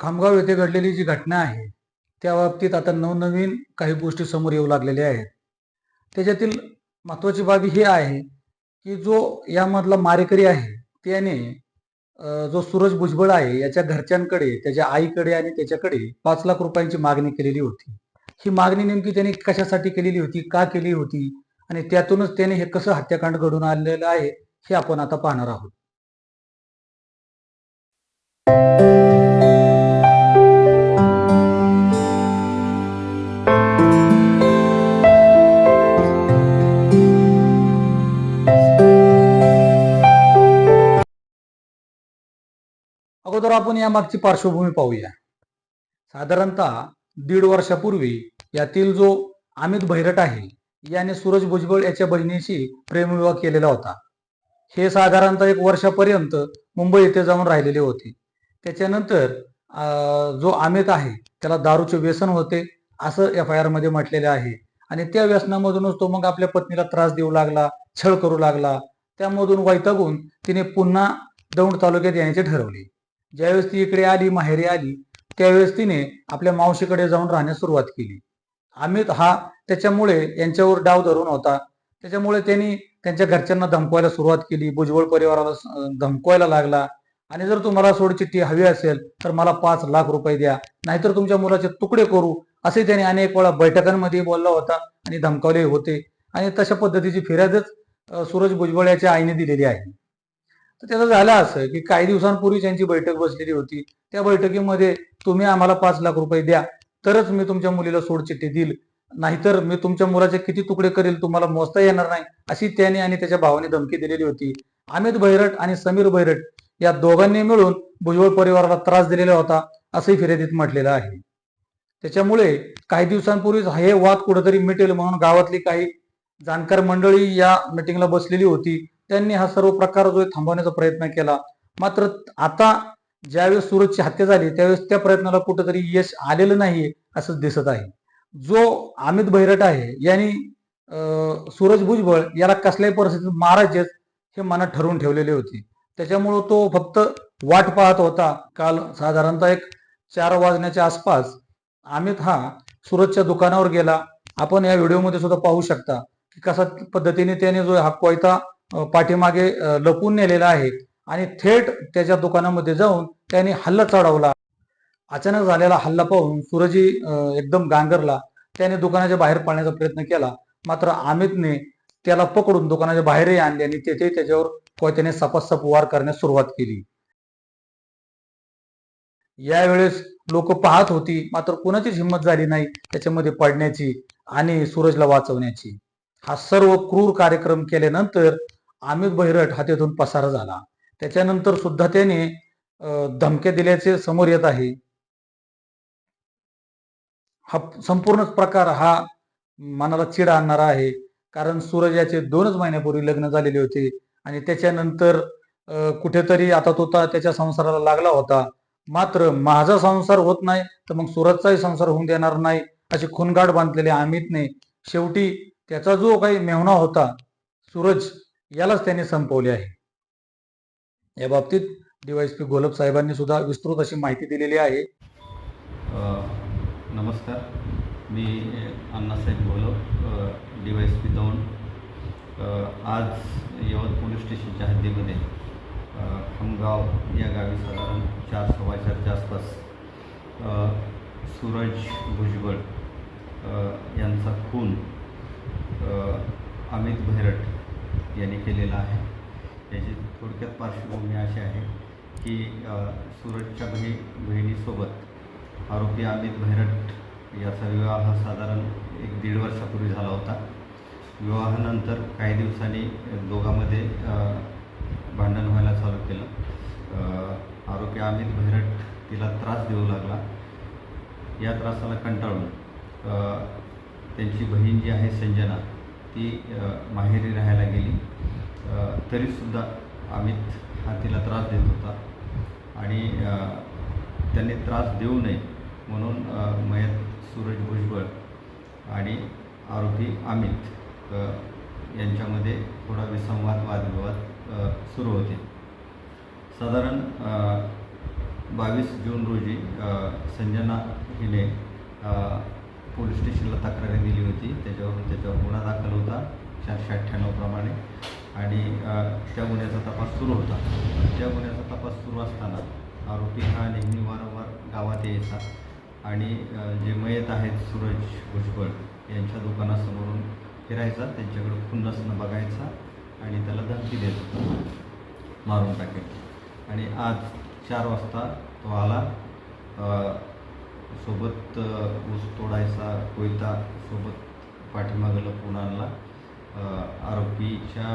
खामगाव येथे घडलेली जी घटना आहे त्या बाबतीत आता नवनवीन काही गोष्टी समोर येऊ लागलेल्या आहेत. त्याच्यातील महत्त्वाची बाबी ही आहे की जो यामधला मारेकरी आहे त्याने जो सूरज भुजबळ आहे याच्या घरच्यांकडे त्याच्या आईकडे आणि त्याच्याकडे पाच लाख रुपयांची मागणी केलेली होती. ही मागणी नेमकी त्याने कशासाठी केलेली होती का केली होती आणि त्यातूनच त्याने हे कसं हत्याकांड घडून आणलेलं आहे हे आपण आता पाहणार आहोत. अगोदर आपण या मागची पार्श्वभूमी पाहूया. साधारणतः दीड वर्षापूर्वी यातील जो अमित भैरट आहे याने सूरज भुजबळ याच्या बहिणीशी प्रेमविवाह केलेला होता. हे साधारणतः एक वर्षापर्यंत मुंबई येथे जाऊन राहिलेले होते. त्याच्यानंतर अं, जो अमित आहे त्याला दारूचे व्यसन होते असं एफ आय आरमध्ये म्हटलेले आहे. आणि त्या व्यसनामधूनच तो मग आपल्या पत्नीला त्रास देऊ लागला छळ करू लागला. त्यामधून वैतागून तिने पुन्हा दौंड तालुक्यात येण्याचे ठरवले. ज्यावेळेस ती इकडे आली माहेरी आली त्यावेळेस तिने आपल्या मावशीकडे जाऊन राहण्यास सुरुवात केली. अमित हा त्याच्यामुळे यांच्यावर डाव धरून होता. त्याच्यामुळे त्यांनी त्यांच्या घरच्यांना धमकवायला सुरुवात केली भुजबळ परिवाराला धमकवायला लागला. आणि जर तुम्हाला सोडचिठ्ठी हवी असेल तर मला पाच लाख रुपये द्या. नाहीतर तुमच्या मुलाचे तुकडे करू असे त्याने अनेक वेळा बैठकांमध्ये बोलला होता आणि धमकावले होते. आणि तशा पद्धतीची फिर्यादच सूरज भुजबळ याच्या आईने दिलेली आहे. तर त्याचं झालं असं की काही दिवसांपूर्वी त्यांची बैठक बसलेली होती. त्या बैठकीमध्ये तुम्ही आम्हाला पाच लाख रुपये द्या. तरच मी तुमच्या मुलीला सोडचिठ्ठी देईल. नाहीतर मी तुमच्या मुलाचे किती तुकडे करेल तुम्हाला मोजता येणार नाही अशी त्याने आणि त्याच्या भावाने धमकी दिलेली होती. अमित भैरट आणि समीर भैरट या दोघांनी मिळून भुजबळ परिवाराला त्रास दिलेला होता असंही फिर्यादीत म्हटलेलं आहे. त्याच्यामुळे काही दिवसांपूर्वीच हे वाद कुठेतरी मिटेल म्हणून गावातली काही जाणकार मंडळी या मिटिंगला बसलेली होती. त्यांनी हा सर्व प्रकार जो आहे थांबवण्याचा प्रयत्न केला. मात्र आता ज्यावेळेस सूरजची हत्या झाली त्यावेळेस त्या प्रयत्नाला कुठेतरी यश आलेलं नाही असं दिसत आहे. जो अमित भैरट आहे यांनी सूरज भुजबळ याला कसल्याही परिस्थितीत मारायचेच हे मनात ठरवून ठेवलेले होते. त्याच्यामुळं तो फक्त वाट पाहत होता. काल साधारणतः एक चार वाजण्याच्या आसपास अमित हा सूरजच्या दुकानावर गेला. आपण या व्हिडिओमध्ये सुद्धा पाहू शकता की कसा पद्धतीने त्याने जो हा कोयता पाठीमागे लपून नेलेला आहे आणि थेट त्याच्या दुकानामध्ये जाऊन त्याने हल्ला चढवला. अचानक झालेला हल्ला पाहून सूरजी एकदम गांगरला. त्याने दुकानाच्या बाहेर पाळण्याचा प्रयत्न केला. मात्र अमितने त्याला पकडून दुकानाच्या बाहेरही आणले आणि तेथे त्याच्यावर कोयत्याने सपासप वार करण्यास सुरुवात केली. यावेळेस लोक पाहत होती मात्र कुणाचीच हिंमत झाली नाही त्याच्यामध्ये पडण्याची आणि सूरजला वाचवण्याची. हा सर्व क्रूर कार्यक्रम केल्यानंतर अमित भैरट हा तेथून पसार झाला. त्याच्यानंतर सुद्धा त्याने धमके धमक्या दिल्याचे समोर येत आहे. हा संपूर्ण प्रकार हा मनाला चिड आणणारा आहे. कारण सूरज याचे दोनच महिन्यापूर्वी लग्न झालेले होते आणि त्याच्यानंतर कुठेतरी आता तो त्याच्या संसाराला लागला होता. मात्र माझा संसार होत नाही तर मग सूरजचाही संसार होऊन देणार नाही अशी खुनगाड बांधलेले अमितने शेवटी त्याचा जो काही मेहना होता सूरज यालाच त्याने संपवले आहे. या बाबतीत डीवायसपी गोलब साहेबांनी सुद्धा विस्तृत अशी माहिती दिलेली आहे. नमस्कार. मी Annasaheb Golab D Y P Daund आज यवत पोलीस स्टेशनच्या हद्दीमध्ये अ, या गावी साधारण चार सव्वा चारच्या आसपास सूरज भुजबळ यांचा खून अमित भैरट यांनी केलेला आहे. याची थोडक्यात पार्श्वभूमी अशी आहे की सूरजच्या बही बहिणीसोबत आरोपी अमित भैरट याचा विवाह हा साधारण एक दीड वर्षापूर्वी झाला होता. विवाहानंतर काही दिवसांनी दोघांमध्ये भांडण व्हायला चालू केलं. आरोपी अमित भैरट तिला त्रास देऊ लागला. या त्रासाला कंटाळून त्यांची बहीण जी आहे संजना ती माहेरी राहायला गेली. तरीसुद्धा अमित हा तिला त्रास देत होता. आणि त्यांनी त्रास देऊ नये म्हणून मयत सूरज भुजबळ आणि आरोपी अमित यांच्यामध्ये थोडा विसंवाद वादविवाद सुरू होते. साधारण बावीस जून रोजी संजना हिने पोलीस स्टेशनला तक्रारी दिली होती. त्याच्यावरून त्याच्यावर गुन्हा दाखल होता चारशे अठ्ठ्याण्णवप्रमाणे आणि त्या गुन्ह्याचा तपास सुरू होता. त्या गुन्ह्याचा तपास सुरू असताना आरोपी हा नेहमी वारंवार गावात यायचा. आणि जे मयत आहेत सूरज भुजबळ यांच्या दुकानासमोरून फिरायचा. त्यांच्याकडे खुन्नसनं बघायचा आणि त्याला धमकी देत होता मारून टाकायची. आणि आज चार वाजता तो आला. सोबत ऊस तोडायचा कोयता सोबत पाठीमागं लपवून आणला. आरोपीच्या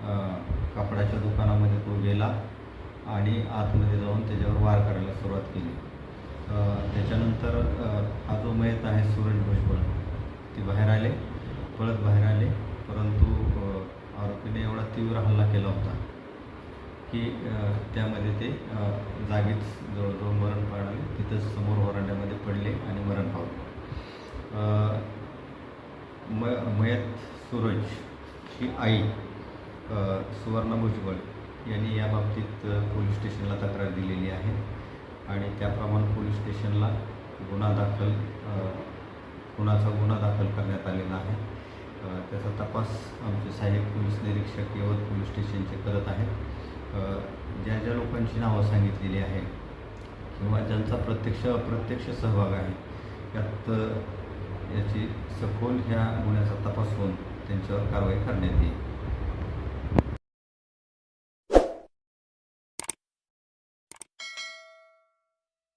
कपड्याच्या कापडाच्या दुकानामध्ये तो गेला आणि आतमध्ये जाऊन त्याच्यावर वार करायला सुरुवात केली. त्याच्यानंतर हा जो मयत आहे सूरज भुजबळ ते बाहेर आले पळत बाहेर आले. परंतु आरोपीने एवढा तीव्र हल्ला केला होता. की त्यामध्ये ते जागीच जवळजवळ मरण पावले तिथंच समोर वरांड्यामध्ये पडले आणि मरण पावले. म मयत सूरजची आई सुवर्ण सुवर्णा भुजबळ यांनी याबाबतीत पोलीस स्टेशनला तक्रार दिलेली आहे. आणि त्याप्रमाणे पोलीस स्टेशनला गुन्हा दाखल गुन्हाचा गुन्हा दाखल करण्यात आलेला आहे. त्याचा तपास आमचे सहाय्यक पोलीस निरीक्षक यवत पोलीस स्टेशनचे करत आहेत. ज्या ज्या लोकांची नावं सांगितलेली आहेत किंवा ज्यांचा प्रत्यक्ष अप्रत्यक्ष सहभाग आहे यात याची सखोल ह्या गुन्ह्याचा तपास होऊन त्यांच्यावर कारवाई करण्यात येईल.